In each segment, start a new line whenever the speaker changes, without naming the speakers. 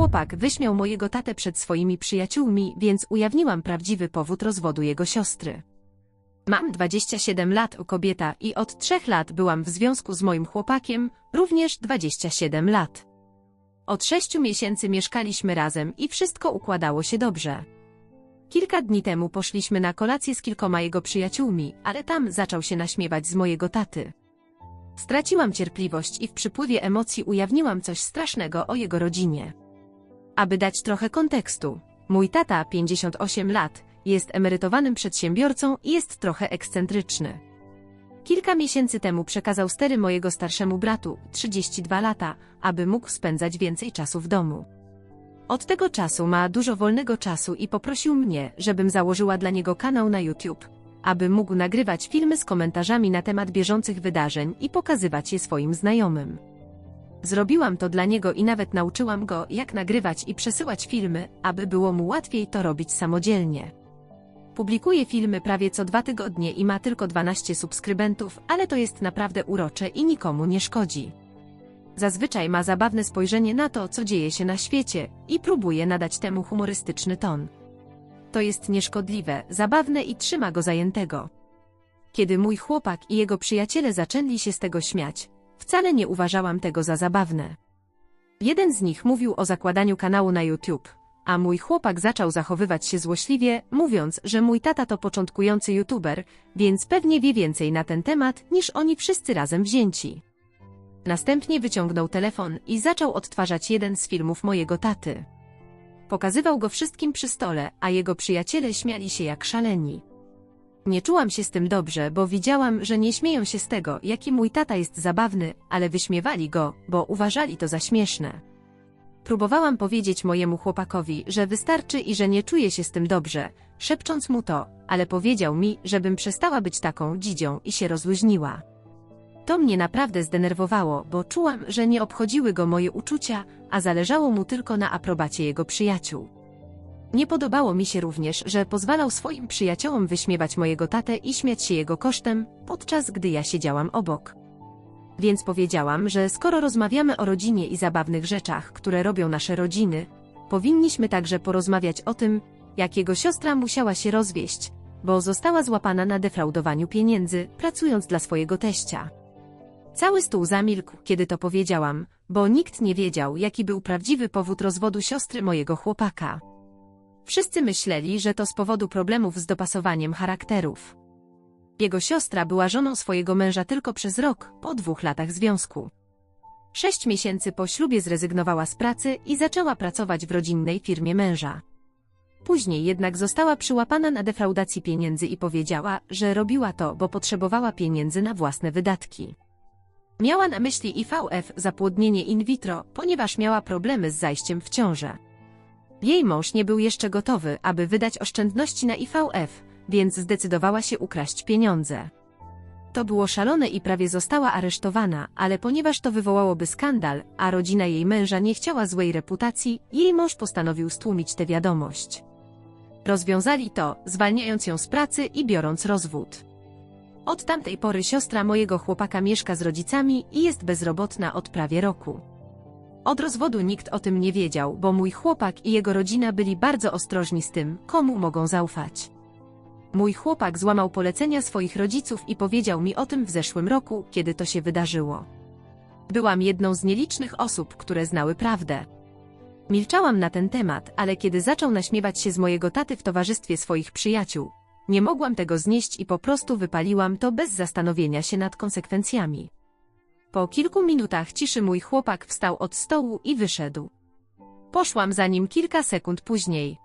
chłopak wyśmiał mojego tatę przed swoimi przyjaciółmi, więc ujawniłam prawdziwy powód rozwodu jego siostry. Mam 27 lat, kobieta, i od trzech lat byłam w związku z moim chłopakiem, również 27 lat. Od sześciu miesięcy mieszkaliśmy razem i wszystko układało się dobrze. Kilka dni temu poszliśmy na kolację z kilkoma jego przyjaciółmi, ale tam zaczął się naśmiewać z mojego taty. Straciłam cierpliwość i w przypływie emocji ujawniłam coś strasznego o jego rodzinie. Aby dać trochę kontekstu, mój tata, 58 lat, jest emerytowanym przedsiębiorcą i jest trochę ekscentryczny. Kilka miesięcy temu przekazał stery mojego starszemu bratu, 32 lata, aby mógł spędzać więcej czasu w domu. Od tego czasu ma dużo wolnego czasu i poprosił mnie, żebym założyła dla niego kanał na YouTube, aby mógł nagrywać filmy z komentarzami na temat bieżących wydarzeń i pokazywać je swoim znajomym. Zrobiłam to dla niego i nawet nauczyłam go, jak nagrywać i przesyłać filmy, aby było mu łatwiej to robić samodzielnie. Publikuje filmy prawie co dwa tygodnie i ma tylko 12 subskrybentów, ale to jest naprawdę urocze i nikomu nie szkodzi. Zazwyczaj ma zabawne spojrzenie na to, co dzieje się na świecie i próbuje nadać temu humorystyczny ton. To jest nieszkodliwe, zabawne i trzyma go zajętego. Kiedy mój chłopak i jego przyjaciele zaczęli się z tego śmiać, wcale nie uważałam tego za zabawne. Jeden z nich mówił o zakładaniu kanału na YouTube, a mój chłopak zaczął zachowywać się złośliwie, mówiąc, że mój tata to początkujący youtuber, więc pewnie wie więcej na ten temat niż oni wszyscy razem wzięci. Następnie wyciągnął telefon i zaczął odtwarzać jeden z filmów mojego taty. Pokazywał go wszystkim przy stole, a jego przyjaciele śmiali się jak szaleni. Nie czułam się z tym dobrze, bo widziałam, że nie śmieją się z tego, jaki mój tata jest zabawny, ale wyśmiewali go, bo uważali to za śmieszne. Próbowałam powiedzieć mojemu chłopakowi, że wystarczy i że nie czuję się z tym dobrze, szepcząc mu to, ale powiedział mi, żebym przestała być taką dzidzią i się rozluźniła. To mnie naprawdę zdenerwowało, bo czułam, że nie obchodziły go moje uczucia, a zależało mu tylko na aprobacie jego przyjaciół. Nie podobało mi się również, że pozwalał swoim przyjaciołom wyśmiewać mojego tatę i śmiać się jego kosztem, podczas gdy ja siedziałam obok. Więc powiedziałam, że skoro rozmawiamy o rodzinie i zabawnych rzeczach, które robią nasze rodziny, powinniśmy także porozmawiać o tym, jak jego siostra musiała się rozwieść, bo została złapana na defraudowaniu pieniędzy, pracując dla swojego teścia. Cały stół zamilkł, kiedy to powiedziałam, bo nikt nie wiedział, jaki był prawdziwy powód rozwodu siostry mojego chłopaka. Wszyscy myśleli, że to z powodu problemów z dopasowaniem charakterów. Jego siostra była żoną swojego męża tylko przez rok, po dwóch latach związku. Sześć miesięcy po ślubie zrezygnowała z pracy i zaczęła pracować w rodzinnej firmie męża. Później jednak została przyłapana na defraudacji pieniędzy i powiedziała, że robiła to, bo potrzebowała pieniędzy na własne wydatki. Miała na myśli IVF, zapłodnienie in vitro, ponieważ miała problemy z zajściem w ciążę. Jej mąż nie był jeszcze gotowy, aby wydać oszczędności na IVF, więc zdecydowała się ukraść pieniądze. To było szalone i prawie została aresztowana, ale ponieważ to wywołałoby skandal, a rodzina jej męża nie chciała złej reputacji, jej mąż postanowił stłumić tę wiadomość. Rozwiązali to, zwalniając ją z pracy i biorąc rozwód. Od tamtej pory siostra mojego chłopaka mieszka z rodzicami i jest bezrobotna od prawie roku. Od rozwodu nikt o tym nie wiedział, bo mój chłopak i jego rodzina byli bardzo ostrożni z tym, komu mogą zaufać. Mój chłopak złamał polecenia swoich rodziców i powiedział mi o tym w zeszłym roku, kiedy to się wydarzyło. Byłam jedną z nielicznych osób, które znały prawdę. Milczałam na ten temat, ale kiedy zaczął naśmiewać się z mojego taty w towarzystwie swoich przyjaciół, nie mogłam tego znieść i po prostu wypaliłam to bez zastanowienia się nad konsekwencjami. Po kilku minutach ciszy mój chłopak wstał od stołu i wyszedł. Poszłam za nim kilka sekund później.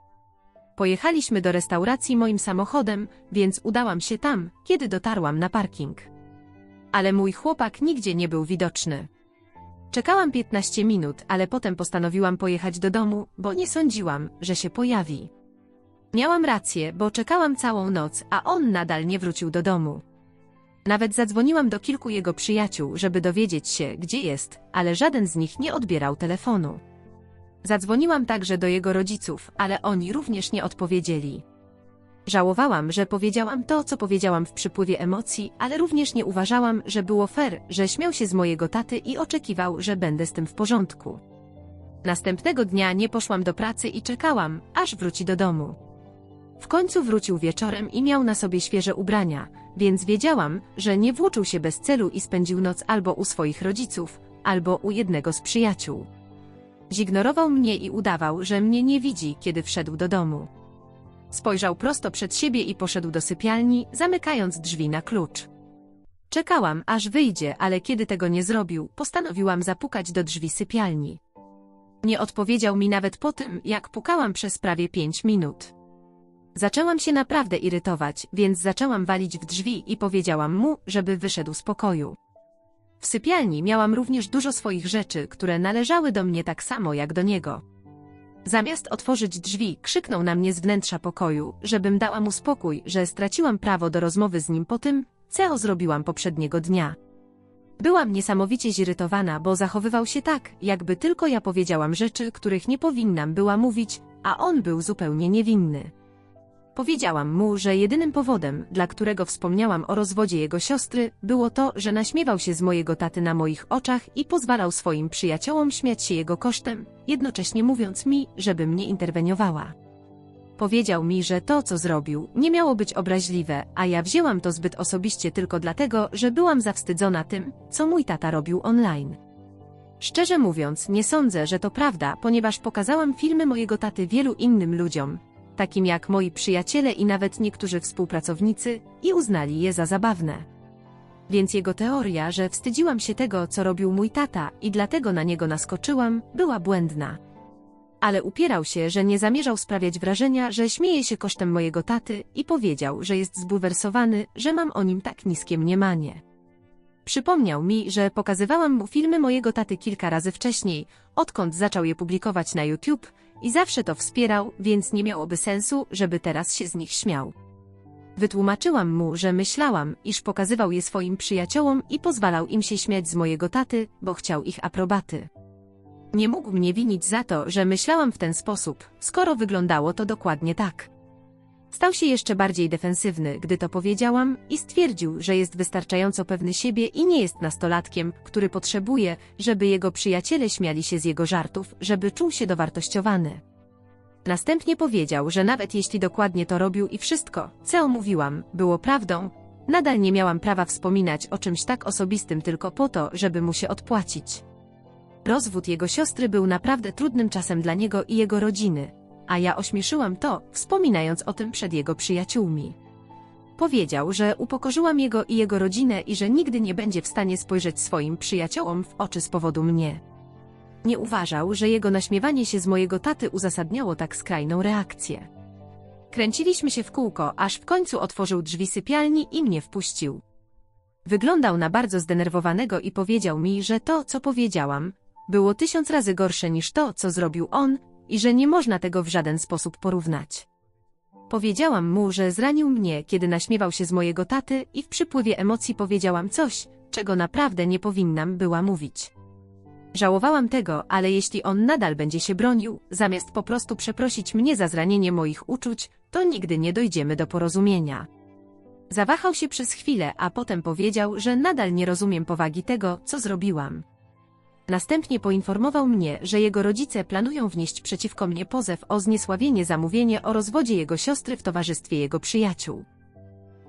Pojechaliśmy do restauracji moim samochodem, więc udałam się tam, kiedy dotarłam na parking. Ale mój chłopak nigdzie nie był widoczny. Czekałam 15 minut, ale potem postanowiłam pojechać do domu, bo nie sądziłam, że się pojawi. Miałam rację, bo czekałam całą noc, a on nadal nie wrócił do domu. Nawet zadzwoniłam do kilku jego przyjaciół, żeby dowiedzieć się, gdzie jest, ale żaden z nich nie odbierał telefonu. Zadzwoniłam także do jego rodziców, ale oni również nie odpowiedzieli. Żałowałam, że powiedziałam to, co powiedziałam w przypływie emocji, ale również nie uważałam, że było fair, że śmiał się z mojego taty i oczekiwał, że będę z tym w porządku. Następnego dnia nie poszłam do pracy i czekałam, aż wróci do domu. W końcu wrócił wieczorem i miał na sobie świeże ubrania, więc wiedziałam, że nie włóczył się bez celu i spędził noc albo u swoich rodziców, albo u jednego z przyjaciół. Zignorował mnie i udawał, że mnie nie widzi, kiedy wszedł do domu. Spojrzał prosto przed siebie i poszedł do sypialni, zamykając drzwi na klucz. Czekałam, aż wyjdzie, ale kiedy tego nie zrobił, postanowiłam zapukać do drzwi sypialni. Nie odpowiedział mi nawet po tym, jak pukałam przez prawie pięć minut. Zaczęłam się naprawdę irytować, więc zaczęłam walić w drzwi i powiedziałam mu, żeby wyszedł z pokoju. W sypialni miałam również dużo swoich rzeczy, które należały do mnie tak samo jak do niego. Zamiast otworzyć drzwi, krzyknął na mnie z wnętrza pokoju, żebym dała mu spokój, że straciłam prawo do rozmowy z nim po tym, co zrobiłam poprzedniego dnia. Byłam niesamowicie zirytowana, bo zachowywał się tak, jakby tylko ja powiedziałam rzeczy, których nie powinnam była mówić, a on był zupełnie niewinny. Powiedziałam mu, że jedynym powodem, dla którego wspomniałam o rozwodzie jego siostry, było to, że naśmiewał się z mojego taty na moich oczach i pozwalał swoim przyjaciołom śmiać się jego kosztem, jednocześnie mówiąc mi, żebym nie interweniowała. Powiedział mi, że to, co zrobił, nie miało być obraźliwe, a ja wzięłam to zbyt osobiście tylko dlatego, że byłam zawstydzona tym, co mój tata robił online. Szczerze mówiąc, nie sądzę, że to prawda, ponieważ pokazałam filmy mojego taty wielu innym ludziom, takim jak moi przyjaciele i nawet niektórzy współpracownicy, i uznali je za zabawne. Więc jego teoria, że wstydziłam się tego, co robił mój tata i dlatego na niego naskoczyłam, była błędna. Ale upierał się, że nie zamierzał sprawiać wrażenia, że śmieje się kosztem mojego taty i powiedział, że jest zbulwersowany, że mam o nim tak niskie mniemanie. Przypomniał mi, że pokazywałam mu filmy mojego taty kilka razy wcześniej, odkąd zaczął je publikować na YouTube, i zawsze to wspierał, więc nie miałoby sensu, żeby teraz się z nich śmiał. Wytłumaczyłam mu, że myślałam, iż pokazywał je swoim przyjaciołom i pozwalał im się śmiać z mojego taty, bo chciał ich aprobaty. Nie mógł mnie winić za to, że myślałam w ten sposób, skoro wyglądało to dokładnie tak. Stał się jeszcze bardziej defensywny, gdy to powiedziałam, i stwierdził, że jest wystarczająco pewny siebie i nie jest nastolatkiem, który potrzebuje, żeby jego przyjaciele śmiali się z jego żartów, żeby czuł się dowartościowany. Następnie powiedział, że nawet jeśli dokładnie to robił i wszystko, co mówiłam, było prawdą, nadal nie miałam prawa wspominać o czymś tak osobistym tylko po to, żeby mu się odpłacić. Rozwód jego siostry był naprawdę trudnym czasem dla niego i jego rodziny, a ja ośmieszyłam to, wspominając o tym przed jego przyjaciółmi. Powiedział, że upokorzyłam jego i jego rodzinę i że nigdy nie będzie w stanie spojrzeć swoim przyjaciołom w oczy z powodu mnie. Nie uważał, że jego naśmiewanie się z mojego taty uzasadniało tak skrajną reakcję. Kręciliśmy się w kółko, aż w końcu otworzył drzwi sypialni i mnie wpuścił. Wyglądał na bardzo zdenerwowanego i powiedział mi, że to, co powiedziałam, było tysiąc razy gorsze niż to, co zrobił on, i że nie można tego w żaden sposób porównać. Powiedziałam mu, że zranił mnie, kiedy naśmiewał się z mojego taty i w przypływie emocji powiedziałam coś, czego naprawdę nie powinnam była mówić. Żałowałam tego, ale jeśli on nadal będzie się bronił, zamiast po prostu przeprosić mnie za zranienie moich uczuć, to nigdy nie dojdziemy do porozumienia. Zawahał się przez chwilę, a potem powiedział, że nadal nie rozumiem powagi tego, co zrobiłam. Następnie poinformował mnie, że jego rodzice planują wnieść przeciwko mnie pozew o zniesławienie zamówienie o rozwodzie jego siostry w towarzystwie jego przyjaciół.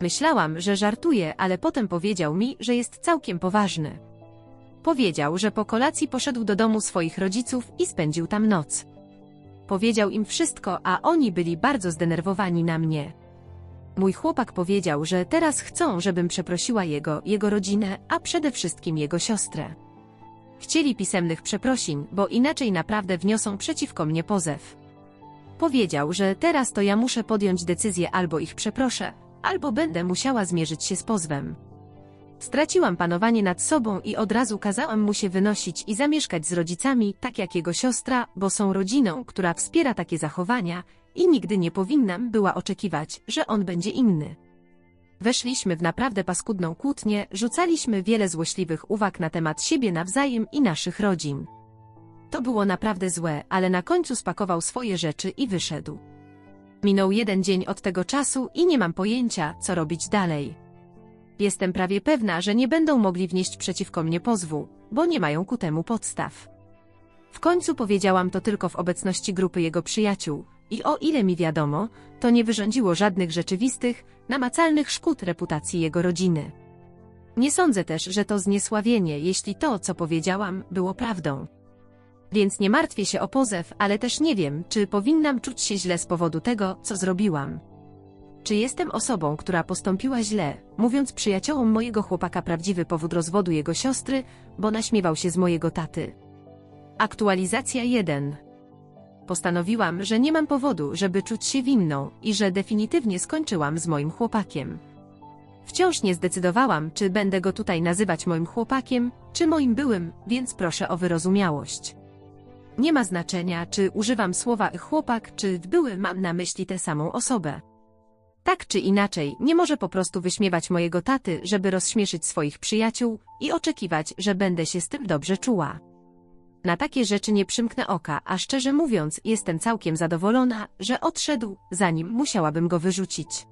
Myślałam, że żartuje, ale potem powiedział mi, że jest całkiem poważny. Powiedział, że po kolacji poszedł do domu swoich rodziców i spędził tam noc. Powiedział im wszystko, a oni byli bardzo zdenerwowani na mnie. Mój chłopak powiedział, że teraz chcą, żebym przeprosiła jego, jego rodzinę, a przede wszystkim jego siostrę. Chcieli pisemnych przeprosin, bo inaczej naprawdę wniosą przeciwko mnie pozew. Powiedział, że teraz to ja muszę podjąć decyzję albo ich przeproszę, albo będę musiała zmierzyć się z pozwem. Straciłam panowanie nad sobą i od razu kazałam mu się wynosić i zamieszkać z rodzicami, tak jak jego siostra, bo są rodziną, która wspiera takie zachowania i nigdy nie powinnam była oczekiwać, że on będzie inny. Weszliśmy w naprawdę paskudną kłótnię, rzucaliśmy wiele złośliwych uwag na temat siebie nawzajem i naszych rodzin. To było naprawdę złe, ale na końcu spakował swoje rzeczy i wyszedł. Minął jeden dzień od tego czasu i nie mam pojęcia, co robić dalej. Jestem prawie pewna, że nie będą mogli wnieść przeciwko mnie pozwu, bo nie mają ku temu podstaw. W końcu powiedziałam to tylko w obecności grupy jego przyjaciół i o ile mi wiadomo, to nie wyrządziło żadnych rzeczywistych, namacalnych szkód reputacji jego rodziny. Nie sądzę też, że to zniesławienie, jeśli to, co powiedziałam, było prawdą. Więc nie martwię się o pozew, ale też nie wiem, czy powinnam czuć się źle z powodu tego, co zrobiłam. Czy jestem osobą, która postąpiła źle, mówiąc przyjaciołom mojego chłopaka prawdziwy powód rozwodu jego siostry, bo naśmiewał się z mojego taty? Aktualizacja 1. Postanowiłam, że nie mam powodu, żeby czuć się winną i że definitywnie skończyłam z moim chłopakiem. Wciąż nie zdecydowałam, czy będę go tutaj nazywać moim chłopakiem, czy moim byłym, więc proszę o wyrozumiałość. Nie ma znaczenia, czy używam słowa chłopak, czy były mam na myśli tę samą osobę. Tak czy inaczej, nie może po prostu wyśmiewać mojego taty, żeby rozśmieszyć swoich przyjaciół i oczekiwać, że będę się z tym dobrze czuła. Na takie rzeczy nie przymknę oka, a szczerze mówiąc, jestem całkiem zadowolona, że odszedł, zanim musiałabym go wyrzucić.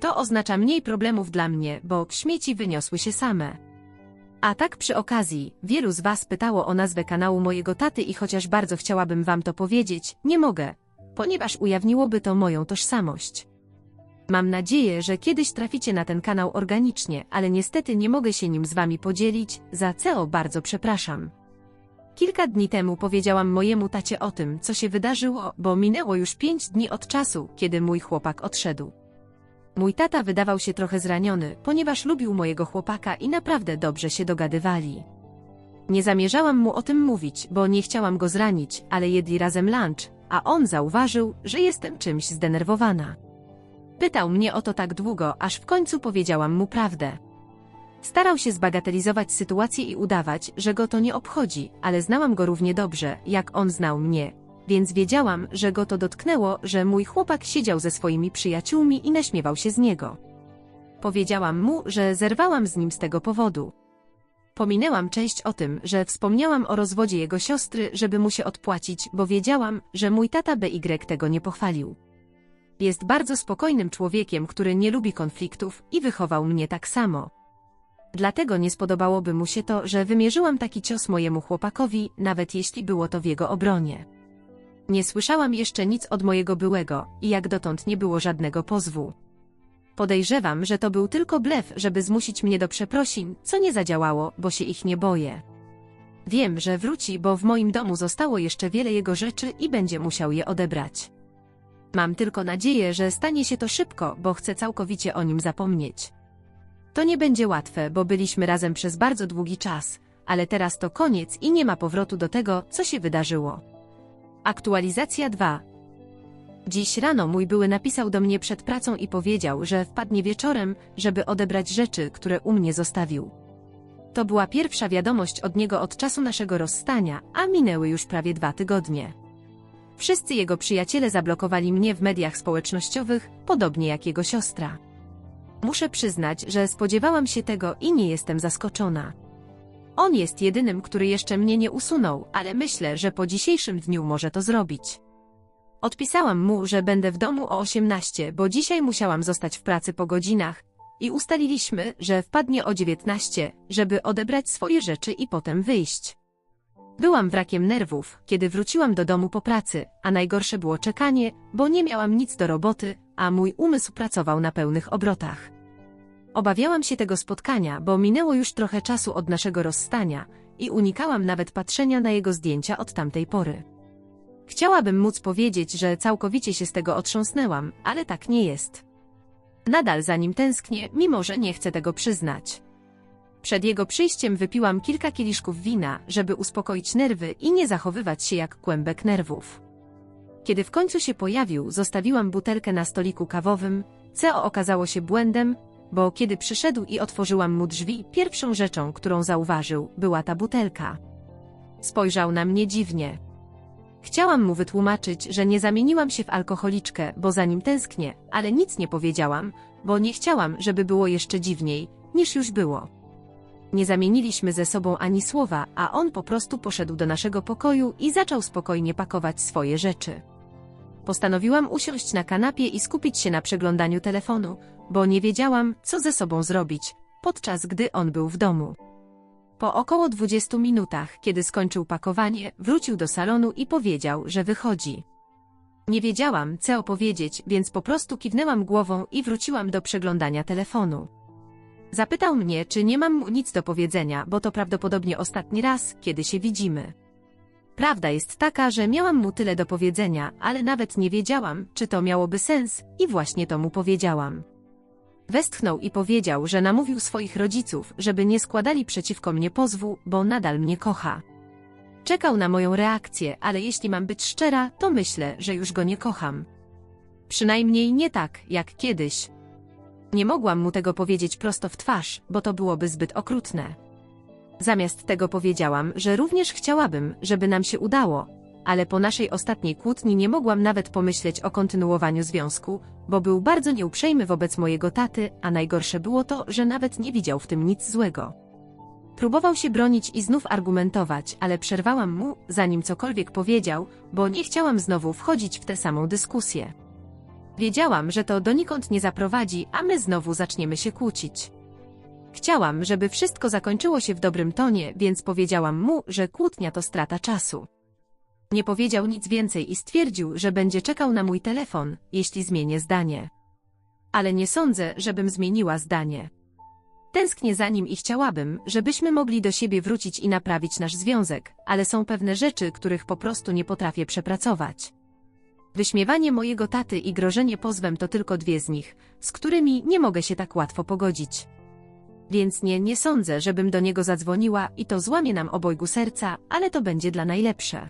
To oznacza mniej problemów dla mnie, bo śmieci wyniosły się same. A tak przy okazji, wielu z Was pytało o nazwę kanału mojego taty i chociaż bardzo chciałabym Wam to powiedzieć, nie mogę, ponieważ ujawniłoby to moją tożsamość. Mam nadzieję, że kiedyś traficie na ten kanał organicznie, ale niestety nie mogę się nim z Wami podzielić, za co bardzo przepraszam. Kilka dni temu powiedziałam mojemu tacie o tym, co się wydarzyło, bo minęło już pięć dni od czasu, kiedy mój chłopak odszedł. Mój tata wydawał się trochę zraniony, ponieważ lubił mojego chłopaka i naprawdę dobrze się dogadywali. Nie zamierzałam mu o tym mówić, bo nie chciałam go zranić, ale jedli razem lunch, a on zauważył, że jestem czymś zdenerwowana. Pytał mnie o to tak długo, aż w końcu powiedziałam mu prawdę. Starał się zbagatelizować sytuację i udawać, że go to nie obchodzi, ale znałam go równie dobrze, jak on znał mnie, więc wiedziałam, że go to dotknęło, że mój chłopak siedział ze swoimi przyjaciółmi i naśmiewał się z niego. Powiedziałam mu, że zerwałam z nim z tego powodu. Pominęłam część o tym, że wspomniałam o rozwodzie jego siostry, żeby mu się odpłacić, bo wiedziałam, że mój tata BY tego nie pochwalił. Jest bardzo spokojnym człowiekiem, który nie lubi konfliktów i wychował mnie tak samo. Dlatego nie spodobałoby mu się to, że wymierzyłam taki cios mojemu chłopakowi, nawet jeśli było to w jego obronie. Nie słyszałam jeszcze nic od mojego byłego i jak dotąd nie było żadnego pozwu. Podejrzewam, że to był tylko blef, żeby zmusić mnie do przeprosin, co nie zadziałało, bo się ich nie boję. Wiem, że wróci, bo w moim domu zostało jeszcze wiele jego rzeczy i będzie musiał je odebrać. Mam tylko nadzieję, że stanie się to szybko, bo chcę całkowicie o nim zapomnieć. To nie będzie łatwe, bo byliśmy razem przez bardzo długi czas, ale teraz to koniec i nie ma powrotu do tego, co się wydarzyło. Aktualizacja 2. Dziś rano mój były napisał do mnie przed pracą i powiedział, że wpadnie wieczorem, żeby odebrać rzeczy, które u mnie zostawił. To była pierwsza wiadomość od niego od czasu naszego rozstania, a minęły już prawie dwa tygodnie. Wszyscy jego przyjaciele zablokowali mnie w mediach społecznościowych, podobnie jak jego siostra. Muszę przyznać, że spodziewałam się tego i nie jestem zaskoczona. On jest jedynym, który jeszcze mnie nie usunął, ale myślę, że po dzisiejszym dniu może to zrobić. Odpisałam mu, że będę w domu o 18, bo dzisiaj musiałam zostać w pracy po godzinach i ustaliliśmy, że wpadnie o 19, żeby odebrać swoje rzeczy i potem wyjść. Byłam wrakiem nerwów, kiedy wróciłam do domu po pracy, a najgorsze było czekanie, bo nie miałam nic do roboty, a mój umysł pracował na pełnych obrotach. Obawiałam się tego spotkania, bo minęło już trochę czasu od naszego rozstania i unikałam nawet patrzenia na jego zdjęcia od tamtej pory. Chciałabym móc powiedzieć, że całkowicie się z tego otrząsnęłam, ale tak nie jest. Nadal za nim tęsknię, mimo że nie chcę tego przyznać. Przed jego przyjściem wypiłam kilka kieliszków wina, żeby uspokoić nerwy i nie zachowywać się jak kłębek nerwów. Kiedy w końcu się pojawił, zostawiłam butelkę na stoliku kawowym, co okazało się błędem, bo kiedy przyszedł i otworzyłam mu drzwi, pierwszą rzeczą, którą zauważył, była ta butelka. Spojrzał na mnie dziwnie. Chciałam mu wytłumaczyć, że nie zamieniłam się w alkoholiczkę, bo za nim tęsknię, ale nic nie powiedziałam, bo nie chciałam, żeby było jeszcze dziwniej, niż już było. Nie zamieniliśmy ze sobą ani słowa, a on po prostu poszedł do naszego pokoju i zaczął spokojnie pakować swoje rzeczy. Postanowiłam usiąść na kanapie i skupić się na przeglądaniu telefonu, bo nie wiedziałam, co ze sobą zrobić, podczas gdy on był w domu. Po około 20 minutach, kiedy skończył pakowanie, wrócił do salonu i powiedział, że wychodzi. Nie wiedziałam, co opowiedzieć, więc po prostu kiwnęłam głową i wróciłam do przeglądania telefonu. Zapytał mnie, czy nie mam mu nic do powiedzenia, bo to prawdopodobnie ostatni raz, kiedy się widzimy. Prawda jest taka, że miałam mu tyle do powiedzenia, ale nawet nie wiedziałam, czy to miałoby sens, i właśnie to mu powiedziałam. Westchnął i powiedział, że namówił swoich rodziców, żeby nie składali przeciwko mnie pozwu, bo nadal mnie kocha. Czekał na moją reakcję, ale jeśli mam być szczera, to myślę, że już go nie kocham. Przynajmniej nie tak, jak kiedyś. Nie mogłam mu tego powiedzieć prosto w twarz, bo to byłoby zbyt okrutne. Zamiast tego powiedziałam, że również chciałabym, żeby nam się udało, ale po naszej ostatniej kłótni nie mogłam nawet pomyśleć o kontynuowaniu związku, bo był bardzo nieuprzejmy wobec mojego taty, a najgorsze było to, że nawet nie widział w tym nic złego. Próbował się bronić i znów argumentować, ale przerwałam mu, zanim cokolwiek powiedział, bo nie chciałam znowu wchodzić w tę samą dyskusję. Wiedziałam, że to donikąd nie zaprowadzi, a my znowu zaczniemy się kłócić. Chciałam, żeby wszystko zakończyło się w dobrym tonie, więc powiedziałam mu, że kłótnia to strata czasu. Nie powiedział nic więcej i stwierdził, że będzie czekał na mój telefon, jeśli zmienię zdanie. Ale nie sądzę, żebym zmieniła zdanie. Tęsknię za nim i chciałabym, żebyśmy mogli do siebie wrócić i naprawić nasz związek, ale są pewne rzeczy, których po prostu nie potrafię przepracować. Wyśmiewanie mojego taty i grożenie pozwem to tylko dwie z nich, z którymi nie mogę się tak łatwo pogodzić. Więc nie, nie sądzę, żebym do niego zadzwoniła i to złamie nam obojgu serca, ale to będzie dla najlepsze.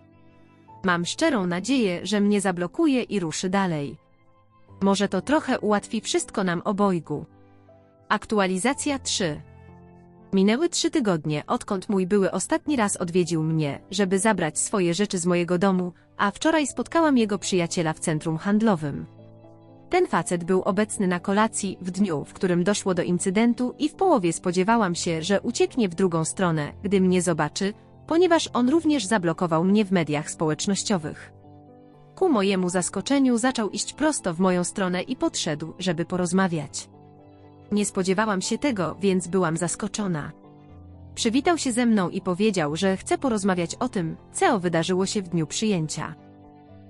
Mam szczerą nadzieję, że mnie zablokuje i ruszy dalej. Może to trochę ułatwi wszystko nam obojgu. Aktualizacja 3 Minęły trzy tygodnie, odkąd mój były ostatni raz odwiedził mnie, żeby zabrać swoje rzeczy z mojego domu, a wczoraj spotkałam jego przyjaciela w centrum handlowym. Ten facet był obecny na kolacji w dniu, w którym doszło do incydentu i w połowie spodziewałam się, że ucieknie w drugą stronę, gdy mnie zobaczy, ponieważ on również zablokował mnie w mediach społecznościowych. Ku mojemu zaskoczeniu zaczął iść prosto w moją stronę i podszedł, żeby porozmawiać. Nie spodziewałam się tego, więc byłam zaskoczona. Przywitał się ze mną i powiedział, że chce porozmawiać o tym, co wydarzyło się w dniu przyjęcia.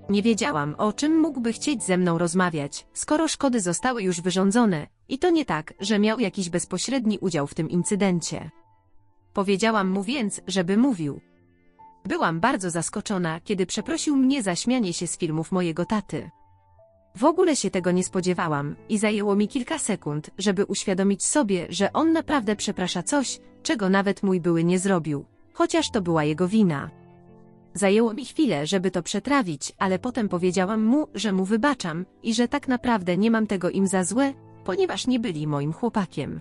Nie wiedziałam, o czym mógłby chcieć ze mną rozmawiać, skoro szkody zostały już wyrządzone, i to nie tak, że miał jakiś bezpośredni udział w tym incydencie. Powiedziałam mu więc, żeby mówił. Byłam bardzo zaskoczona, kiedy przeprosił mnie za śmianie się z filmów mojego taty. W ogóle się tego nie spodziewałam i zajęło mi kilka sekund, żeby uświadomić sobie, że on naprawdę przeprasza coś, czego nawet mój były nie zrobił, chociaż to była jego wina. Zajęło mi chwilę, żeby to przetrawić, ale potem powiedziałam mu, że mu wybaczam i że tak naprawdę nie mam tego im za złe, ponieważ nie byli moim chłopakiem.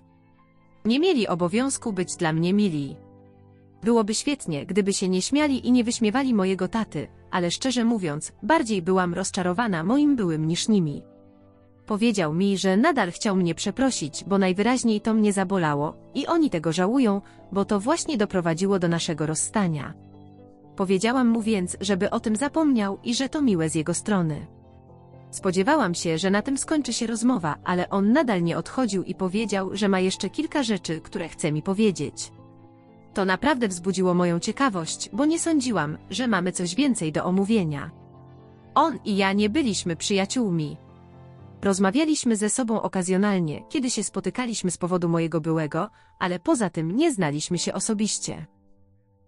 Nie mieli obowiązku być dla mnie mili. Byłoby świetnie, gdyby się nie śmiali i nie wyśmiewali mojego taty, ale szczerze mówiąc, bardziej byłam rozczarowana moim byłym niż nimi. Powiedział mi, że nadal chciał mnie przeprosić, bo najwyraźniej to mnie zabolało i oni tego żałują, bo to właśnie doprowadziło do naszego rozstania. Powiedziałam mu więc, żeby o tym zapomniał i że to miłe z jego strony. Spodziewałam się, że na tym skończy się rozmowa, ale on nadal nie odchodził i powiedział, że ma jeszcze kilka rzeczy, które chce mi powiedzieć. To naprawdę wzbudziło moją ciekawość, bo nie sądziłam, że mamy coś więcej do omówienia. On i ja nie byliśmy przyjaciółmi. Rozmawialiśmy ze sobą okazjonalnie, kiedy się spotykaliśmy z powodu mojego byłego, ale poza tym nie znaliśmy się osobiście.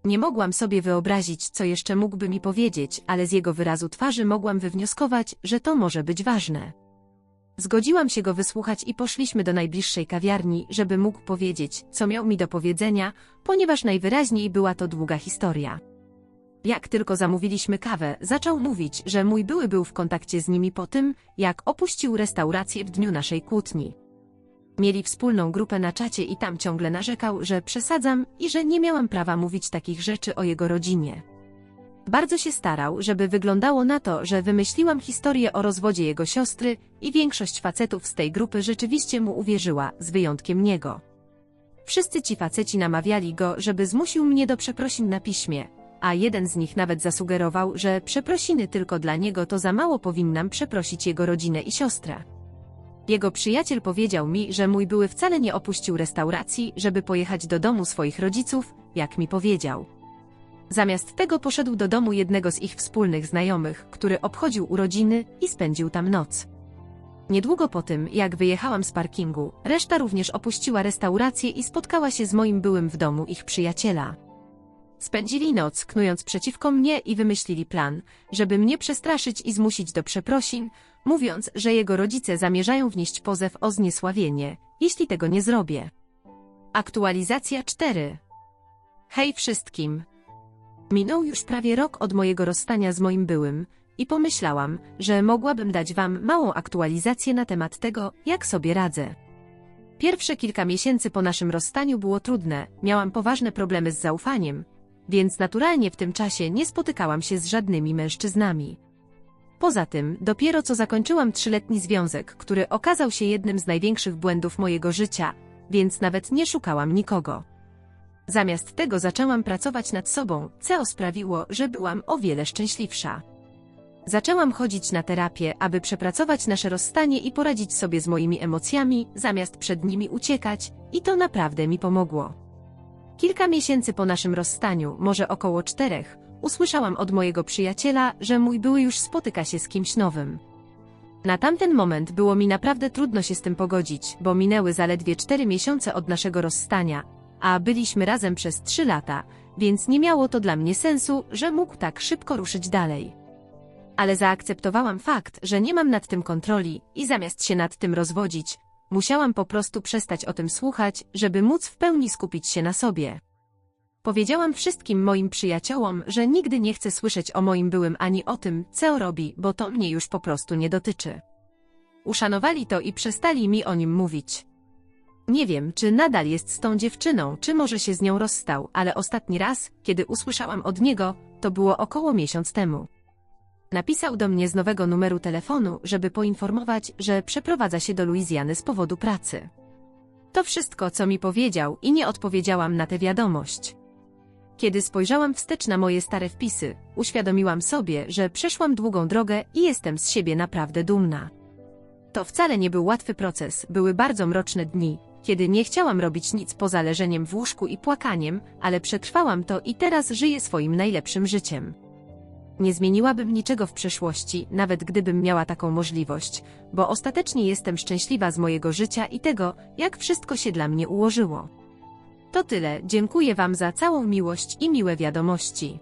Nie mogłam sobie wyobrazić, co jeszcze mógłby mi powiedzieć, ale z jego wyrazu twarzy mogłam wywnioskować, że to może być ważne. Zgodziłam się go wysłuchać i poszliśmy do najbliższej kawiarni, żeby mógł powiedzieć, co miał mi do powiedzenia, ponieważ najwyraźniej była to długa historia. Jak tylko zamówiliśmy kawę, zaczął mówić, że mój były był w kontakcie z nimi po tym, jak opuścił restaurację w dniu naszej kłótni. Mieli wspólną grupę na czacie i tam ciągle narzekał, że przesadzam i że nie miałam prawa mówić takich rzeczy o jego rodzinie. Bardzo się starał, żeby wyglądało na to, że wymyśliłam historię o rozwodzie jego siostry i większość facetów z tej grupy rzeczywiście mu uwierzyła, z wyjątkiem niego. Wszyscy ci faceci namawiali go, żeby zmusił mnie do przeprosin na piśmie, a jeden z nich nawet zasugerował, że przeprosiny tylko dla niego to za mało powinnam przeprosić jego rodzinę i siostrę. Jego przyjaciel powiedział mi, że mój były wcale nie opuścił restauracji, żeby pojechać do domu swoich rodziców, jak mi powiedział. Zamiast tego poszedł do domu jednego z ich wspólnych znajomych, który obchodził urodziny i spędził tam noc. Niedługo po tym, jak wyjechałam z parkingu, reszta również opuściła restaurację i spotkała się z moim byłym w domu ich przyjaciela. Spędzili noc, knując przeciwko mnie i wymyślili plan, żeby mnie przestraszyć i zmusić do przeprosin, mówiąc, że jego rodzice zamierzają wnieść pozew o zniesławienie, jeśli tego nie zrobię. Aktualizacja 4 Hej wszystkim! Minął już prawie rok od mojego rozstania z moim byłym i pomyślałam, że mogłabym dać wam małą aktualizację na temat tego, jak sobie radzę. Pierwsze kilka miesięcy po naszym rozstaniu było trudne, miałam poważne problemy z zaufaniem, więc naturalnie w tym czasie nie spotykałam się z żadnymi mężczyznami. Poza tym, dopiero co zakończyłam trzyletni związek, który okazał się jednym z największych błędów mojego życia, więc nawet nie szukałam nikogo. Zamiast tego zaczęłam pracować nad sobą, co sprawiło, że byłam o wiele szczęśliwsza. Zaczęłam chodzić na terapię, aby przepracować nasze rozstanie i poradzić sobie z moimi emocjami, zamiast przed nimi uciekać, i to naprawdę mi pomogło. Kilka miesięcy po naszym rozstaniu, może około czterech, usłyszałam od mojego przyjaciela, że mój były już spotyka się z kimś nowym. Na tamten moment było mi naprawdę trudno się z tym pogodzić, bo minęły zaledwie cztery miesiące od naszego rozstania, a byliśmy razem przez trzy lata, więc nie miało to dla mnie sensu, że mógł tak szybko ruszyć dalej. Ale zaakceptowałam fakt, że nie mam nad tym kontroli i zamiast się nad tym rozwodzić, musiałam po prostu przestać o tym słuchać, żeby móc w pełni skupić się na sobie. Powiedziałam wszystkim moim przyjaciołom, że nigdy nie chcę słyszeć o moim byłym ani o tym, co robi, bo to mnie już po prostu nie dotyczy. Uszanowali to i przestali mi o nim mówić. Nie wiem, czy nadal jest z tą dziewczyną, czy może się z nią rozstał, ale ostatni raz, kiedy usłyszałam od niego, to było około miesiąc temu. Napisał do mnie z nowego numeru telefonu, żeby poinformować, że przeprowadza się do Luizjany z powodu pracy. To wszystko, co mi powiedział i nie odpowiedziałam na tę wiadomość. Kiedy spojrzałam wstecz na moje stare wpisy, uświadomiłam sobie, że przeszłam długą drogę i jestem z siebie naprawdę dumna. To wcale nie był łatwy proces, były bardzo mroczne dni, kiedy nie chciałam robić nic poza leżeniem w łóżku i płakaniem, ale przetrwałam to i teraz żyję swoim najlepszym życiem. Nie zmieniłabym niczego w przeszłości, nawet gdybym miała taką możliwość, bo ostatecznie jestem szczęśliwa z mojego życia i tego, jak wszystko się dla mnie ułożyło. To tyle, dziękuję Wam za całą miłość i miłe wiadomości.